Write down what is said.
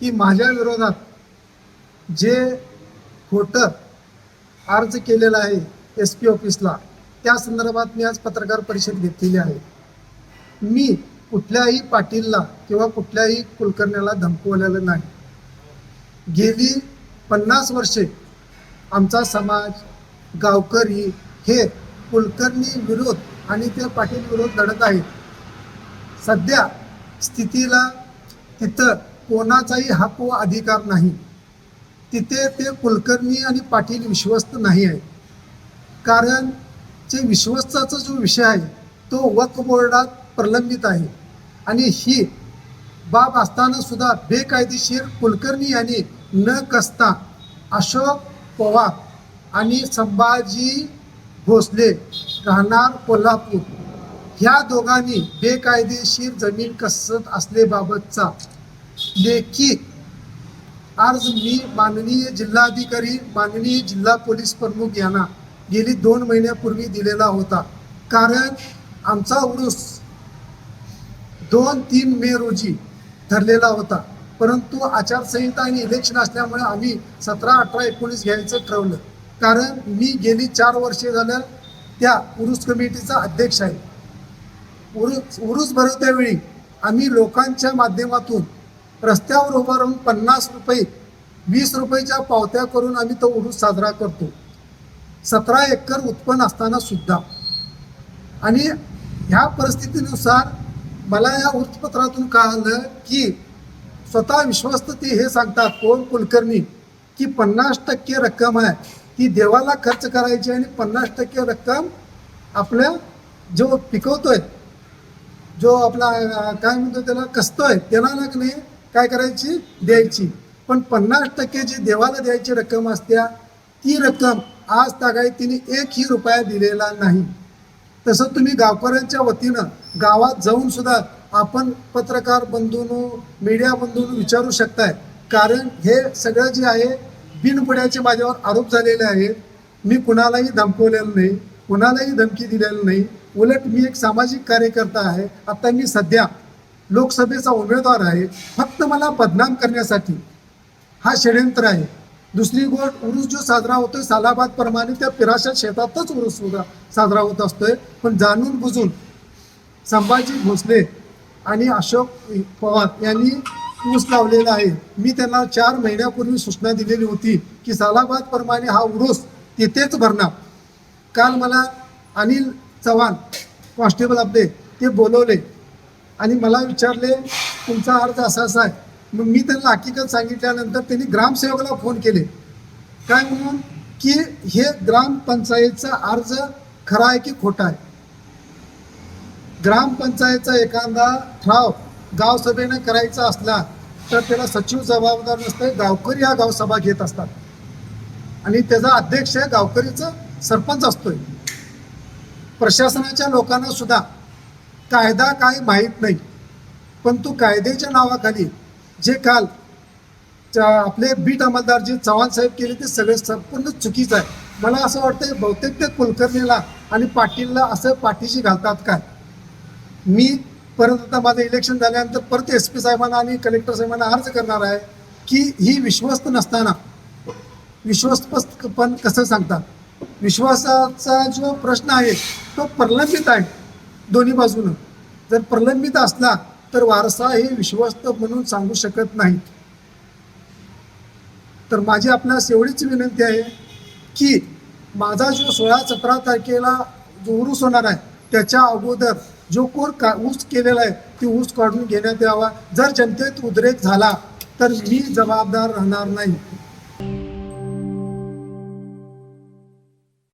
की माझ्या विरोधात जे खोटं अर्ज केलेला आहे एस पी ऑफिसला त्या संदर्भात मी आज पत्रकार परिषद घेतलेली आहे. मी कुठल्याही पाटीलला किंवा कुठल्याही कुलकर्ण्याला धमकवलेलं नाही. गेली पन्नास वर्षे आमचा समाज गावकरी हे कुलकर्णी विरोध आणि त्या पाटील विरोध लढत आहेत. सध्या स्थितीला तिथं कोणाचाही हक्क व अधिकार नाही. तिथे ते कुलकर्णी आणि पाटील विश्वस्त नाही आहे कारण जे विश्वस्ताचा जो विषय आहे तो वक्फ बोर्डात प्रलंबित आहे. आणि ही बाब असताना सुद्धा बेकायदेशीर कुलकर्णी यांनी न कसता अशोक पवार आणि संभाजी भोसले राहणार कोल्हापूर. ह्या दोघांनी बेकायदेशीर जमीन कसत असलेबाबतचा लेखी अर्ज मी माननीय जिल्हाधिकारी माननीय जिल्हा पोलीस प्रमुख यांना गेली दोन महिन्यापूर्वी दिलेला होता. कारण आमचा उरूस दोन तीन मे रोजी ठरलेला होता. परंतु आचारसंहिता आणि इलेक्शन असल्यामुळे आम्ही सतरा अठरा एकोणीस घ्यायचं ठरवलं. कारण मी गेली चार वर्षे झालं त्या उरूस कमिटीचा अध्यक्ष आहे. उरूस उरूस भरवत्यावेळी आम्ही लोकांच्या माध्यमातून रस्त्यावर उभा राहून पन्नास रुपये वीस रुपयेच्या पावत्या करून आम्ही तो उरूस साजरा करतो. सतरा एकर उत्पन्न असताना सुद्धा. आणि ह्या परिस्थितीनुसार मला या वृत्तपत्रातून कळालं की स्वतः विश्वस्त ते हे सांगतात कोण कुलकर्णी की पन्नास टक्के रक्कम आहे. ती देवाला खर्च करायची आणि पन्नास टक्के रक्कम आपल्या जो पिकवतोय जो आपला काय म्हणतो त्याला कसतोय त्याला नाही काय करायची? द्यायची. पण पन्नास टक्के जी देवाला द्यायची रक्कम असत्या ती रक्कम आज तागाई तिने एकही रुपया दिलेला नाही. तसं तुम्ही गावकऱ्यांच्या वतीनं गावात जाऊन सुद्धा आपण पत्रकार बंधूंनो मीडिया बंधून विचारू शकताय. कारण हे सगळं जे आहे बिनबुड्याचे माझ्यावर आरोप झालेले आहेत. मी कुणालाही धमकवलेलं नाही कुणालाही धमकी दिलेली नाही. उलट मी एक सामाजिक कार्यकर्ता आहे. आता मी सध्या लोकसभेचा उमेदवार आहे फक्त मला बदनाम करण्यासाठी. हा षडयंत्र आहे. दुसरी गोष्ट उरूस जो साजरा होतोय सालाबाद प्रमाणे त्या पिराशा शेतातच उरूस सुद्धा साजरा होत असतोय. पण जाणून बुजून संभाजी भोसले आणि अशोक पवार यांनी ऊस लावलेला आहे. मी त्यांना चार महिन्यापूर्वी सूचना दिलेली होती की सालाबाद प्रमाणे हा उरूस तिथेच भरणार. काल मला अनिल चव्हाण कॉन्स्टेबल आपले ते बोलवले. आणि मला विचारले तुमचा अर्ज असा असा आहे. मग मी त्यांना हकीकत सांगितल्यानंतर त्यांनी ग्रामसेवकाला फोन केले. काय म्हणून? की हे ग्रामपंचायतचा अर्ज खरा आहे की खोटा आहे? ग्रामपंचायतचा एखादा ठराव गावसभेनं करायचा असला तर त्याला सचिव जबाबदार नसते गावकरी हा गावसभा घेत असतात. आणि त्याचा अध्यक्ष गावकरीचं सरपंच असतोय. प्रशासनाच्या लोकांना सुद्धा कायदा काय माहीत नाही. पण तो कायद्याच्या नावाखाली जे काल आपले बीट अंमलदार जे चव्हाण साहेब केले ते सगळे संपूर्ण चुकीचं आहे. मला असं वाटतं बहुतेक ते कुलकर्णीला आणि पाटीलला असं पाठीशी घालतात काय मी परत आता माझं इलेक्शन झाल्यानंतर परत एस पी साहेबांना आणि कलेक्टर साहेबांना अर्ज करणार आहे की ही विश्वस्त नसताना विश्वस्त पण कसं सांगतात? विश्वासाचा जो प्रश्न आहे तो प्रलंबित आहे. दोन्ही बाजूनं. जर प्रलंबित असला तर वारसा हे विश्वस्त म्हणून सांगू शकत नाहीत तर माझी आपल्यास एवढीच विनंती आहे की माझा जो सोळा सतरा तारखेला जो उरूस होणार आहे त्याच्या अगोदर जो कोर का ऊस केलेला आहे ती ऊस काढून घेण्यात यावा. जर जनतेत उद्रेक झाला तर मी जबाबदार राहणार नाही.